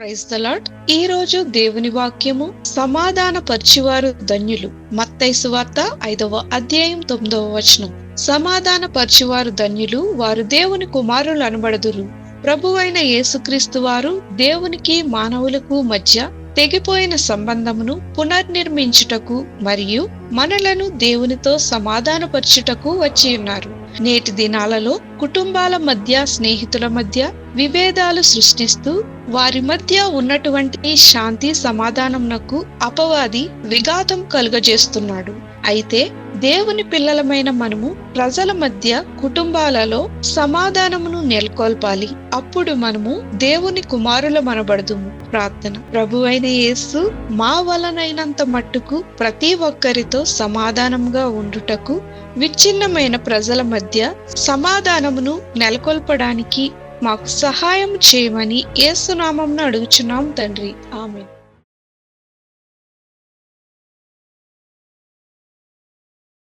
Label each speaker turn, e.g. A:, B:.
A: Praise ఈ రోజు దేవుని వాక్యము సమాధాన పరిచివారు ధన్యులు. మత్తైసు వార్త ఐదవ అధ్యాయం తొమ్మిదవ వచనం. సమాధాన పరిచివారు ధన్యులు వారు దేవుని కుమారులు అనబడదురు. ప్రభువైన యేసుక్రీస్తు వారు దేవునికి మానవులకు మధ్య తెగిపోయిన సంబంధమును పునర్నిర్మించుటకు మరియు మనలను దేవునితో సమాధానపరచుటకు వచ్చి ఉన్నారు. నేటి దినాలలో కుటుంబాల మధ్య స్నేహితుల మధ్య విభేదాలు సృష్టిస్తూ వారి మధ్య ఉన్నటువంటి శాంతి సమాధానంనకు అపవాది విఘాతం కలుగజేస్తున్నాడు. అయితే దేవుని పిల్లలమైన మనము ప్రజల మధ్య కుటుంబాలలో సమాధానమును నెలకొల్పాలి. అప్పుడు మనము దేవుని కుమారుల మనబడదుము ప్రార్థన ప్రభువైన యేసు మా వలనైనంత మట్టుకు ప్రతి ఒక్కరితో సమాధానంగా ఉండుటకు విచ్ఛిన్నమైన ప్రజల మధ్య సమాధానమును నెలకొల్పడానికి మాకు సహాయం చేయమని ఏసునామంను అడుగుచున్నాం తండ్రి. ఆమె